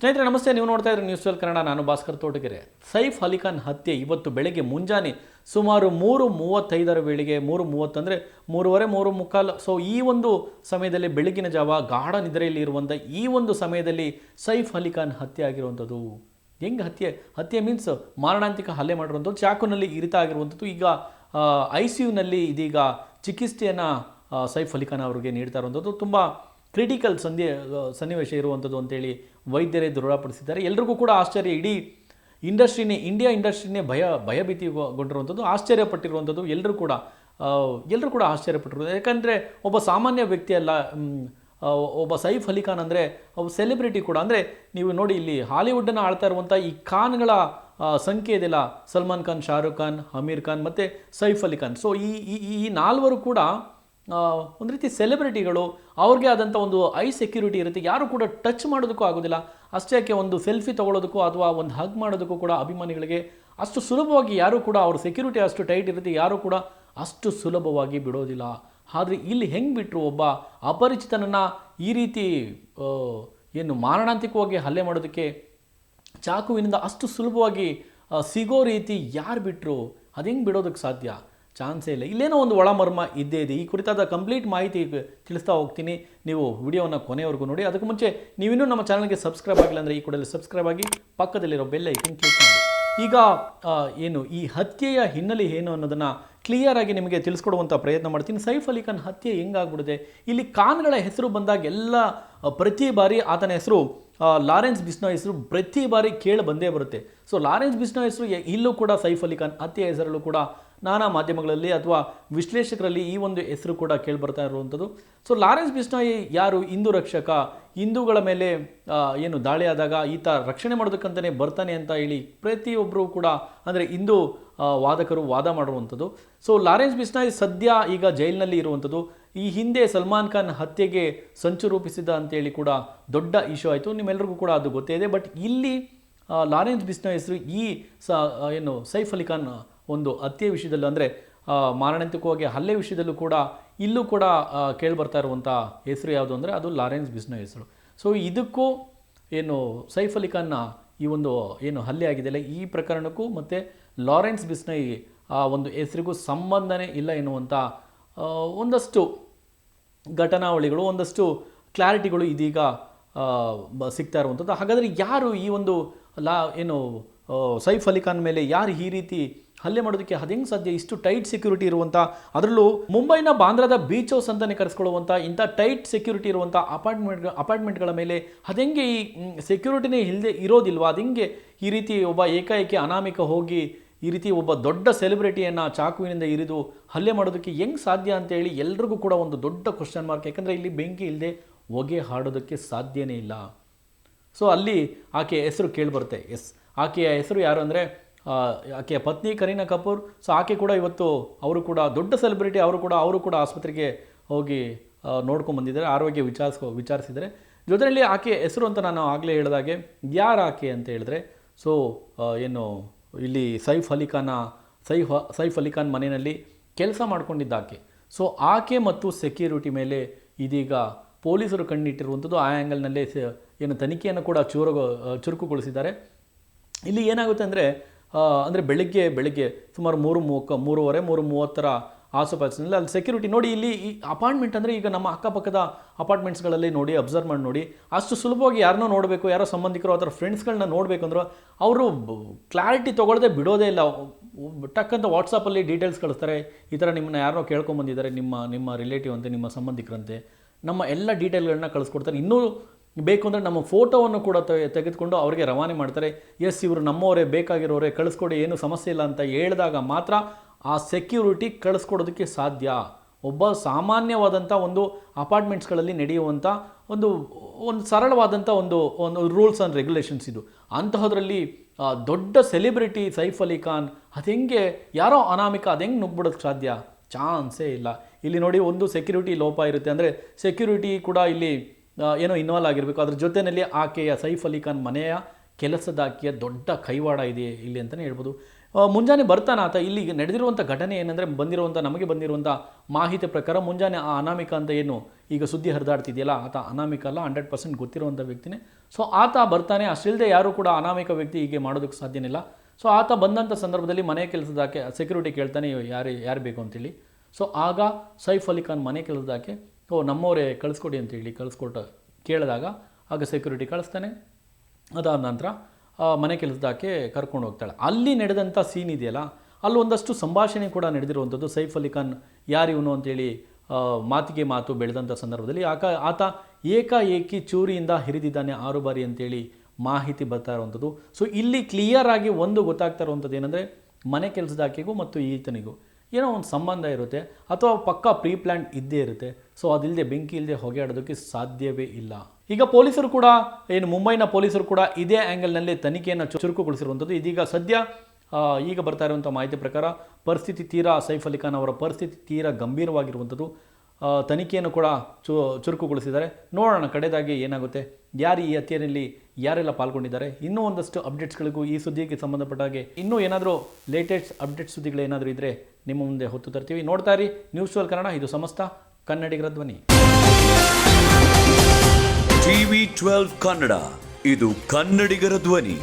ಸ್ನೇಹಿತರೆ, ನಮಸ್ತೆ. ನೀವು ನೋಡ್ತಾ ಇದ್ರೆ ನ್ಯೂಸ್ ಟ್ವೆಲ್ ಕನ್ನಡ. ನಾನು ಭಾಸ್ಕರ್ ತೋಟಗೆರೆ. ಸೈಫ್ ಅಲಿಖಾನ್ ಹತ್ಯೆ ಇವತ್ತು ಬೆಳಗ್ಗೆ ಮುಂಜಾನೆ ಸುಮಾರು ಮೂರು ಮೂವತ್ತೈದರ ವೇಳೆಗೆ, ಮೂರು ಮೂವತ್ತಂದರೆ ಮೂರುವರೆ ಮೂರು ಮುಕ್ಕಾಲು ಸೊ ಈ ಒಂದು ಸಮಯದಲ್ಲಿ ಬೆಳಗಿನ ಜಾವ ಗಾಢ ನಿದ್ರೆಯಲ್ಲಿ ಇರುವಂಥ ಈ ಒಂದು ಸಮಯದಲ್ಲಿ ಸೈಫ್ ಅಲಿಖಾನ್ ಹತ್ಯೆ ಆಗಿರುವಂಥದ್ದು ಹೆಂಗೆ ಹತ್ಯೆ? ಹತ್ಯೆ ಮೀನ್ಸ್ ಮಾರಣಾಂತಿಕ ಹಲ್ಲೆ ಮಾಡಿರುವಂಥದ್ದು ಚಾಕುನಲ್ಲಿ ಇರಿತ ಆಗಿರುವಂಥದ್ದು ಈಗ ಐ ಸಿ ಯುನಲ್ಲಿ ಇದೀಗ ಚಿಕಿತ್ಸೆಯನ್ನು ಸೈಫ್ ಅಲಿಖಾನ್ ಅವರಿಗೆ ನೀಡ್ತಾ ಇರುವಂಥದ್ದು ತುಂಬ ಕ್ರಿಟಿಕಲ್ ಸಂಧಿ ಸನ್ನಿವೇಶ ಇರುವಂಥದ್ದು ಅಂತೇಳಿ ವೈದ್ಯರೇ ದೃಢಪಡಿಸಿದ್ದಾರೆ. ಎಲ್ರಿಗೂ ಕೂಡ ಆಶ್ಚರ್ಯ. ಇಡೀ ಇಂಡಸ್ಟ್ರಿನೇ, ಇಂಡಿಯಾ ಇಂಡಸ್ಟ್ರಿನೇ ಭಯ, ಭಯಭೀತಿಗೊಂಡಿರುವಂಥದ್ದು, ಆಶ್ಚರ್ಯಪಟ್ಟಿರುವಂಥದ್ದು ಎಲ್ಲರೂ ಕೂಡ ಎಲ್ಲರೂ ಕೂಡ ಆಶ್ಚರ್ಯಪಟ್ಟಿರೋದು ಯಾಕಂದರೆ ಒಬ್ಬ ಸಾಮಾನ್ಯ ವ್ಯಕ್ತಿ ಅಲ್ಲ ಒಬ್ಬ ಸೈಫ್ ಅಲಿ ಖಾನ್ ಅಂದರೆ, ಒಬ್ಬ ಸೆಲೆಬ್ರಿಟಿ ಕೂಡ. ಅಂದರೆ ನೀವು ನೋಡಿ ಇಲ್ಲಿ ಹಾಲಿವುಡ್ಡನ್ನು ಆಳ್ತಾ ಇರುವಂಥ ಈ ಖಾನ್ಗಳ ಸಂಖ್ಯೆ ಇದೆಯಲ್ಲ ಸಲ್ಮಾನ್ ಖಾನ್, ಶಾರುಖ್ ಖಾನ್ ಅಮೀರ್ ಖಾನ್, ಮತ್ತು ಸೈಫ್ ಅಲಿ ಖಾನ್. ಸೊ ಈ, ಈ- ನಾಲ್ವರು ಕೂಡ ಒಂದು ರೀತಿ ಸೆಲೆಬ್ರಿಟಿಗಳು ಅವ್ರಿಗೆ ಆದಂಥ ಒಂದು ಐ ಸೆಕ್ಯೂರಿಟಿ ಇರುತ್ತೆ. ಯಾರು ಕೂಡ ಟಚ್ ಮಾಡೋದಕ್ಕೂ ಆಗೋದಿಲ್ಲ. ಅಷ್ಟೇ ಯಾಕೆ ಒಂದು ಸೆಲ್ಫಿ ತೊಗೊಳೋದಕ್ಕೂ ಅಥವಾ ಒಂದು ಹಗ್ ಮಾಡೋದಕ್ಕೂ ಕೂಡ ಅಭಿಮಾನಿಗಳಿಗೆ ಅಷ್ಟು ಸುಲಭವಾಗಿ ಯಾರೂ ಕೂಡ ಅವ್ರ ಸೆಕ್ಯೂರಿಟಿ ಅಷ್ಟು ಟೈಟ್ ಇರುತ್ತೆ. ಯಾರೂ ಕೂಡ ಅಷ್ಟು ಸುಲಭವಾಗಿ ಬಿಡೋದಿಲ್ಲ. ಆದರೆ ಇಲ್ಲಿ ಹೆಂಗೆ ಬಿಟ್ಟರು ಒಬ್ಬ ಅಪರಿಚಿತನನ್ನು ಈ ರೀತಿ ಏನು ಮಾರಣಾಂತಿಕವಾಗಿ ಹಲ್ಲೆ ಮಾಡೋದಕ್ಕೆ ಚಾಕುವಿನಿಂದ ಅಷ್ಟು ಸುಲಭವಾಗಿ ಸಿಗೋ ರೀತಿ ಯಾರು ಬಿಟ್ಟರು ಅದು ಹೆಂಗೆ ಬಿಡೋದಕ್ಕೆ ಸಾಧ್ಯ? ಚಾನ್ಸೇ ಇಲ್ಲ. ಇಲ್ಲೇನೋ ಒಂದು ಒಳಮರ್ಮ ಇದ್ದೇ ಇದೆ. ಈ ಕುರಿತಾದ ಕಂಪ್ಲೀಟ್ ಮಾಹಿತಿ ತಿಳಿಸ್ತಾ ಹೋಗ್ತೀನಿ. ನೀವು ವಿಡಿಯೋವನ್ನು ಕೊನೆಯವರೆಗೂ ನೋಡಿ. ಅದಕ್ಕೆ ಮುಂಚೆ ನೀವಿನ್ನೂ ನಮ್ಮ ಚಾನಲ್ಗೆ ಸಬ್ಸ್ಕ್ರೈಬ್ ಆಗಿಲ್ಲ ಅಂದರೆ ಈ ಕೂಡಲೇ ಸಬ್ಸ್ಕ್ರೈಬ್ ಆಗಿ ಪಕ್ಕದಲ್ಲಿರೋ ಬೆಲ್ ಐಕನ್ ಕ್ಲಿಕ್ ಮಾಡಿ. ಈಗ ಏನು ಈ ಹತ್ಯೆಯ ಹಿನ್ನೆಲೆ ಏನು ಅನ್ನೋದನ್ನು ಕ್ಲಿಯರ್ ಆಗಿ ನಿಮಗೆ ತಿಳಿಸ್ಕೊಡುವಂಥ ಪ್ರಯತ್ನ ಮಾಡ್ತೀನಿ. ಸೈಫ್ ಅಲಿ ಖಾನ್ ಹತ್ಯೆ ಹೆಂಗಾಗ್ಬಿಡಿದೆ ಇಲ್ಲಿ ಖಾನ್ಗಳ ಹೆಸರು ಬಂದಾಗ ಎಲ್ಲ ಪ್ರತಿ ಬಾರಿ ಆತನ ಹೆಸರು ಲಾರೆನ್ಸ್ ಬಿಸ್ನೋ ಹೆಸರು ಪ್ರತಿ ಬಾರಿ ಕೇಳಿ ಬಂದೇ ಬರುತ್ತೆ. ಸೊ ಲಾರೆನ್ಸ್ ಬಿಸ್ನೋ ಹೆಸರು ಇಲ್ಲೂ ಕೂಡ ಸೈಫ್ ಅಲಿ ಖಾನ್ ಹತ್ಯೆ ಹೆಸರಲ್ಲೂ ಕೂಡ ನಾನಾ ಮಾಧ್ಯಮಗಳಲ್ಲಿ ಅಥವಾ ವಿಶ್ಲೇಷಕರಲ್ಲಿ ಈ ಒಂದು ಹೆಸರು ಕೂಡ ಕೇಳಿ ಬರ್ತಾ ಇರುವಂಥದ್ದು. ಸೊ ಲಾರೆನ್ಸ್ ಬಿಸ್ನಾಯ್ ಯಾರು? ಹಿಂದೂ ರಕ್ಷಕ. ಹಿಂದೂಗಳ ಮೇಲೆ ಏನು ದಾಳಿ ಆದಾಗ ಈತ ರಕ್ಷಣೆ ಮಾಡೋದಕ್ಕಂತಲೇ ಬರ್ತಾನೆ ಅಂತ ಹೇಳಿ ಪ್ರತಿಯೊಬ್ಬರೂ ಕೂಡ, ಅಂದರೆ ಹಿಂದೂ ವಾದಕರು ವಾದ ಮಾಡಿರುವಂಥದ್ದು. ಸೊ ಲಾರೆನ್ಸ್ ಬಿಸ್ನಾಯ್ ಸದ್ಯ ಈಗ ಜೈಲಿನಲ್ಲಿ ಇರುವಂಥದ್ದು. ಈ ಹಿಂದೆ ಸಲ್ಮಾನ್ ಖಾನ್ ಹತ್ಯೆಗೆ ಸಂಚು ರೂಪಿಸಿದ ಅಂತೇಳಿ ಕೂಡ ದೊಡ್ಡ ಇಶ್ಯೂ ಆಯಿತು. ನಿಮ್ಮೆಲ್ಲರಿಗೂ ಕೂಡ ಅದು ಗೊತ್ತೇ ಇದೆ. ಬಟ್ ಇಲ್ಲಿ ಲಾರೆನ್ಸ್ ಬಿಸ್ನಾಯ್ ಹೆಸರು ಈ ಸ ಏನು ಸೈಫ್ ಅಲಿ ಖಾನ್ ಒಂದು ಹತ್ಯೆ ವಿಷಯದಲ್ಲೂ ಅಂದರೆ ಮಾರಣಾಂತಿಕವಾಗಿ ಹಲ್ಲೆ ವಿಷಯದಲ್ಲೂ ಕೂಡ ಇಲ್ಲೂ ಕೂಡ ಕೇಳಿಬರ್ತಾ ಇರುವಂಥ ಹೆಸರು ಯಾವುದು ಅಂದರೆ ಅದು ಲಾರೆನ್ಸ್ ಬಿಸ್ನ ಹೆಸರು. ಸೊ ಇದಕ್ಕೂ ಏನು ಸೈಫ್ ಅಲಿ ಖಾನ್ನ ಈ ಒಂದು, ಏನು ಹಲ್ಲೆ ಆಗಿದೆಯಲ್ಲ ಈ ಪ್ರಕರಣಕ್ಕೂ ಮತ್ತು ಲಾರೆನ್ಸ್ ಬಿಸ್ನೈ ಆ ಒಂದು ಹೆಸರಿಗೂ ಸಂಬಂಧನೇ ಇಲ್ಲ ಎನ್ನುವಂಥ ಒಂದಷ್ಟು ಘಟನಾವಳಿಗಳು, ಒಂದಷ್ಟು ಕ್ಲಾರಿಟಿಗಳು ಇದೀಗ ಸಿಗ್ತಾ ಇರುವಂಥದ್ದು ಹಾಗಾದರೆ ಯಾರು ಈ ಒಂದು ಲಾ, ಏನು ಸೈಫ್ ಅಲಿ ಖಾನ್ ಮೇಲೆ ಯಾರು ಈ ರೀತಿ ಹಲ್ಲೆ ಮಾಡೋದಕ್ಕೆ ಅದು ಹೆಂಗೆ ಸಾಧ್ಯ? ಇಷ್ಟು ಟೈಟ್ ಸೆಕ್ಯೂರಿಟಿ ಇರುವಂಥ ಅದರಲ್ಲೂ ಮುಂಬೈನ ಬಾಂದ್ರಾದ ಬೀಚ್ ಹೌಸ್ ಅಂತಲೇ ಕರೆಸ್ಕೊಳ್ಳುವಂಥ ಇಂಥ ಟೈಟ್ ಸೆಕ್ಯೂರಿಟಿ ಇರುವಂಥ ಅಪಾರ್ಟ್ಮೆಂಟ್ ಅಪಾರ್ಟ್ಮೆಂಟ್ಗಳ ಮೇಲೆ ಅದೆಂಗೆ ಈ ಸೆಕ್ಯೂರಿಟಿನೇ ಇಲ್ಲದೆ ಇರೋದಿಲ್ವಾ? ಅದೆಂಗೆ ಈ ರೀತಿ ಒಬ್ಬ ಏಕಾಏಕಿ ಅನಾಮಿಕ ಹೋಗಿ ಈ ರೀತಿ ಒಬ್ಬ ದೊಡ್ಡ ಸೆಲೆಬ್ರಿಟಿಯನ್ನು ಚಾಕುವಿನಿಂದ ಇರಿದು ಹಲ್ಲೆ ಮಾಡೋದಕ್ಕೆ ಹೆಂಗೆ ಸಾಧ್ಯ ಅಂತೇಳಿ ಎಲ್ರಿಗೂ ಕೂಡ ಒಂದು ದೊಡ್ಡ ಕ್ವಶನ್ ಮಾರ್ಕ್ ಯಾಕಂದರೆ ಇಲ್ಲಿ ಬೆಂಕಿ ಇಲ್ಲದೆ ಹೊಗೆ ಹಾಡೋದಕ್ಕೆ ಸಾಧ್ಯನೇ ಇಲ್ಲ. ಸೊ ಅಲ್ಲಿ ಆಕೆಯ ಹೆಸರು ಕೇಳಿಬರುತ್ತೆ. ಎಸ್, ಆಕೆಯ ಹೆಸರು ಯಾರು ಅಂದರೆ ಆಕೆಯ ಪತ್ನಿ ಕರೀನಾ ಕಪೂರ್. ಸೊ ಆಕೆ ಕೂಡ ಇವತ್ತು ಅವರು ಕೂಡ ದೊಡ್ಡ ಸೆಲೆಬ್ರಿಟಿ ಅವರು ಕೂಡ ಅವರು ಕೂಡ ಆಸ್ಪತ್ರೆಗೆ ಹೋಗಿ ನೋಡ್ಕೊಂಡು ಬಂದಿದ್ದಾರೆ, ಆರೋಗ್ಯ ವಿಚಾರಿಸ್ಕೊ ವಿಚಾರಿಸಿದರೆ ಜೊತೆಯಲ್ಲಿ ಆಕೆ ಹೆಸರು ಅಂತ ನಾನು ಆಗಲೇ ಹೇಳಿದಾಗೆ ಯಾರು ಆಕೆ ಅಂತ ಹೇಳಿದ್ರೆ ಸೊ ಏನು, ಇಲ್ಲಿ ಸೈಫ್ ಅಲಿ ಖಾನ ಸೈಫ್ ಸೈಫ್ ಅಲಿ ಖಾನ್ ಮನೆಯಲ್ಲಿ ಕೆಲಸ ಮಾಡ್ಕೊಂಡಿದ್ದ ಆಕೆ. ಸೊ ಆಕೆ ಮತ್ತು ಸೆಕ್ಯೂರಿಟಿ ಮೇಲೆ ಇದೀಗ ಪೊಲೀಸರು ಕಣ್ಣಿಟ್ಟಿರುವಂಥದ್ದು, ಆ ಆ್ಯಂಗಲ್ನಲ್ಲೇ ಏನು ತನಿಖೆಯನ್ನು ಕೂಡ ಚೂರು ಚುರುಕುಗೊಳಿಸಿದ್ದಾರೆ. ಇಲ್ಲಿ ಏನಾಗುತ್ತೆ ಅಂದರೆ ಅಂದರೆ ಬೆಳಿಗ್ಗೆ ಬೆಳಿಗ್ಗೆ ಸುಮಾರು ಮೂರು ಮೂವಕ್ಕ ಮೂರುವರೆ, ಮೂರು ಮೂವತ್ತರ ಆಸುಪಾಸಿನಲ್ಲಿ ಅಲ್ಲಿ ಸೆಕ್ಯೂರಿಟಿ ನೋಡಿ ಇಲ್ಲಿ ಈ ಅಪಾರ್ಟ್ಮೆಂಟ್ ಅಂದರೆ ಈಗ ನಮ್ಮ ಅಕ್ಕಪಕ್ಕದ ಅಪಾರ್ಟ್ಮೆಂಟ್ಸ್ಗಳಲ್ಲಿ ನೋಡಿ ಅಬ್ಸರ್ವ್ ಮಾಡಿ ನೋಡಿ, ಅಷ್ಟು ಸುಲಭವಾಗಿ ಯಾರನ್ನೋ ನೋಡಬೇಕು, ಯಾರೋ ಸಂಬಂಧಿಕರು ಅಥವಾ ಫ್ರೆಂಡ್ಸ್ಗಳನ್ನ ನೋಡಬೇಕು ಅವರು ಕ್ಲಾರಿಟಿ ತೊಗೊಳ್ಳದೆ ಬಿಡೋದೇ ಇಲ್ಲ. ಟಕ್ಕಂತ ವಾಟ್ಸಪ್ಪಲ್ಲಿ ಡೀಟೇಲ್ಸ್ ಕಳಿಸ್ತಾರೆ. ಈ ಥರ ನಿಮ್ಮನ್ನ ಯಾರೋ ಕೇಳ್ಕೊಂಬಂದಿದ್ದಾರೆ, ನಿಮ್ಮ ನಿಮ್ಮ ರಿಲೇಟಿವ್ ಅಂತೆ, ನಿಮ್ಮ ಸಂಬಂಧಿಕರಂತೆ. ನಮ್ಮ ಎಲ್ಲ ಡೀಟೇಲ್ಗಳನ್ನ ಕಳಿಸ್ಕೊಡ್ತಾರೆ. ಇನ್ನೂ ಬೇಕು ಅಂದರೆ ನಮ್ಮ ಫೋಟೋವನ್ನು ಕೂಡ ತೆಗೆದುಕೊಂಡು ಅವರಿಗೆ ರವಾನೆ ಮಾಡ್ತಾರೆ, ಎಸ್, ಇವರು ನಮ್ಮವರೇ, ಬೇಕಾಗಿರೋರೇ, ಕಳಿಸ್ಕೊಡಿ, ಏನು ಸಮಸ್ಯೆ ಇಲ್ಲ ಅಂತ ಹೇಳಿದಾಗ ಮಾತ್ರ ಆ ಸೆಕ್ಯೂರಿಟಿ ಕಳಿಸ್ಕೊಡೋದಕ್ಕೆ ಸಾಧ್ಯ. ಒಬ್ಬ ಸಾಮಾನ್ಯವಾದಂಥ ಒಂದು ಅಪಾರ್ಟ್ಮೆಂಟ್ಸ್ಗಳಲ್ಲಿ ನಡೆಯುವಂಥ ಒಂದು ಒಂದು ಸರಳವಾದಂಥ ಒಂದು ಒಂದು ರೂಲ್ಸ್ ಆ್ಯಂಡ್ ರೆಗ್ಯುಲೇಷನ್ಸ್ ಇದು. ಅಂತಹದ್ರಲ್ಲಿ ದೊಡ್ಡ ಸೆಲೆಬ್ರಿಟಿ ಸೈಫ್ ಅಲಿ ಖಾನ್, ಅದು ಹೆಂಗೆ, ಯಾರೋ ಅನಾಮಿಕ, ಅದು ಹೆಂಗೆ ನುಗ್ಬಿಡೋಕ್ಕೆ ಸಾಧ್ಯ? ಚಾನ್ಸೇ ಇಲ್ಲ. ಇಲ್ಲಿ ನೋಡಿ ಒಂದು ಸೆಕ್ಯೂರಿಟಿ ಲೋಪ ಇರುತ್ತೆ. ಅಂದರೆ ಸೆಕ್ಯೂರಿಟಿ ಕೂಡ ಇಲ್ಲಿ ಏನೋ ಇನ್ವಾಲ್ವ್ ಆಗಿರಬೇಕು. ಅದ್ರ ಜೊತೆಯಲ್ಲಿ ಆಕೆಯ ಸೈಫ್ ಅಲಿ ಖಾನ್ ಮನೆಯ ಕೆಲಸದ ದೊಡ್ಡ ಕೈವಾಡ ಇದೆ ಇಲ್ಲಿ ಅಂತಲೇ ಹೇಳ್ಬೋದು. ಮುಂಜಾನೆ ಬರ್ತಾನೆ ಆತ. ಇಲ್ಲಿ ನಡೆದಿರುವಂಥ ಘಟನೆ ಏನಂದರೆ ಬಂದಿರುವಂಥ ನಮಗೆ ಬಂದಿರುವಂಥ ಮಾಹಿತಿ ಪ್ರಕಾರ ಮುಂಜಾನೆ ಆ ಅನಾಮಿಕ ಅಂತ ಏನು ಈಗ ಸುದ್ದಿ ಹರಿದಾಡ್ತಿದೆಯಲ್ಲ, ಆತ ಅನಾಮಿಕ ಅಲ್ಲ ಹಂಡ್ರೆಡ್ ಪರ್ಸೆಂಟ್ ಗೊತ್ತಿರುವಂಥ ವ್ಯಕ್ತಿನೇ. ಸೊ ಆತ ಬರ್ತಾನೆ. ಅಷ್ಟಿಲ್ಲದೆ ಯಾರು ಕೂಡ ಅನಾಮಿಕ ವ್ಯಕ್ತಿ ಹೀಗೆ ಮಾಡೋದಕ್ಕೆ ಸಾಧ್ಯನಿಲ್ಲ. ಸೊ ಆತ ಬಂದಂಥ ಸಂದರ್ಭದಲ್ಲಿ ಮನೆ ಕೆಲಸದಾಕೆ ಸೆಕ್ಯೂರಿಟಿ ಕೇಳ್ತಾನೆ ಯಾರು ಯಾರು ಬೇಕು ಅಂತೇಳಿ ಸೊ ಆಗ ಸೈಫ್ ಅಲಿ ಖಾನ್ ಮನೆ ಕೆಲಸದಾಕೆ ಓ, ನಮ್ಮವರೇ ಕಳಿಸ್ಕೊಡಿ ಅಂತೇಳಿ ಕಳಿಸ್ಕೊಟ್ಟ, ಕೇಳಿದಾಗ ಆಗ ಸೆಕ್ಯೂರಿಟಿ ಕಳಿಸ್ತಾನೆ. ಅದಾದ ನಂತರ ಮನೆ ಕೆಲಸದಾಕೆ ಕರ್ಕೊಂಡು ಹೋಗ್ತಾಳೆ. ಅಲ್ಲಿ ನಡೆದಂಥ ಸೀನ್ ಇದೆಯಲ್ಲ, ಅಲ್ಲಿ ಒಂದಷ್ಟು ಸಂಭಾಷಣೆ ಕೂಡ ನಡೆದಿರುವಂಥದ್ದು. ಸೈಫ್ ಅಲಿ ಖಾನ್ ಯಾರು ಇವನು ಅಂತೇಳಿ ಮಾತಿಗೆ ಮಾತು ಬೆಳೆದಂಥ ಸಂದರ್ಭದಲ್ಲಿ ಆಕ, ಆತ ಏಕಾಏಕಿ ಚೂರಿಯಿಂದ ಹಿರಿದಿದ್ದಾನೆ ಆರು ಬಾರಿ ಅಂತೇಳಿ ಮಾಹಿತಿ ಬರ್ತಾ ಇರುವಂಥದ್ದು. ಸೊ ಇಲ್ಲಿ ಕ್ಲಿಯರ್ ಆಗಿ ಒಂದು ಗೊತ್ತಾಗ್ತಾ ಇರುವಂಥದ್ದು ಏನಂದರೆ, ಮನೆ ಕೆಲಸದಾಕೆಗೂ ಮತ್ತು ಈತನಿಗೂ ಏನೋ ಒಂದು ಸಂಬಂಧ ಇರುತ್ತೆ ಅಥವಾ ಪಕ್ಕಾ ಪ್ರೀ ಪ್ಲ್ಯಾನ್ ಇದ್ದೇ ಇರುತ್ತೆ. ಸೊ ಅದಿಲ್ಲದೆ ಬೆಂಕಿ ಇಲ್ಲದೆ ಹೊಗೆ ಆಡೋದಕ್ಕೆ ಸಾಧ್ಯವೇ ಇಲ್ಲ. ಈಗ ಪೊಲೀಸರು ಕೂಡ, ಏನು ಮುಂಬೈನ ಪೊಲೀಸರು ಕೂಡ ಇದೇ ಆ್ಯಂಗಲ್ನಲ್ಲಿ ತನಿಖೆಯನ್ನು ಚುರುಕುಗೊಳಿಸಿರುವಂಥದ್ದು. ಇದೀಗ ಸದ್ಯ ಈಗ ಬರ್ತಾ ಇರುವಂಥ ಮಾಹಿತಿ ಪ್ರಕಾರ ಪರಿಸ್ಥಿತಿ ತೀರಾ ಸೈಫ್ ಅಲಿ ಖಾನ್ ಅವರ ಪರಿಸ್ಥಿತಿ ತೀರಾ ಗಂಭೀರವಾಗಿರುವಂಥದ್ದು. ತನಿಖೆಯನ್ನು ಕೂಡ ಚು, ಚುರುಕುಗೊಳಿಸಿದ್ದಾರೆ. ನೋಡೋಣ, ಕಡೆದಾಗಿ ಏನಾಗುತ್ತೆ. ಯಾರು ಈ ಹತ್ಯೆಯಲ್ಲಿ ಯಾರೆಲ್ಲ ಪಾಲ್ಗೊಂಡಿದ್ದಾರೆ? ಇನ್ನೂ ಒಂದಷ್ಟು ಅಪ್ಡೇಟ್ಸ್ಗಳಿಗೂ ಈ ಸುದ್ದಿಗೆ ಸಂಬಂಧಪಟ್ಟ ಹಾಗೆ ಇನ್ನೂ ಏನಾದರೂ ಲೇಟೆಸ್ಟ್ ಅಪ್ಡೇಟ್ ಸುದ್ದಿಗಳು ಏನಾದರೂ ಇದ್ದರೆ ನಿಮ್ಮ ಮುಂದೆ ಹೊತ್ತು ತರ್ತೀವಿ. ನೋಡ್ತಾ ಇರಿ ನ್ಯೂಸ್ ಟ್ವೆಲ್ ಕನ್ನಡ, ಇದು ಸಮಸ್ತ ಕನ್ನಡಿಗರ ಧ್ವನಿ. ಟಿವಿ ಟ್ವೆಲ್ವ್ ಕನ್ನಡ, ಇದು ಕನ್ನಡಿಗರ ಧ್ವನಿ.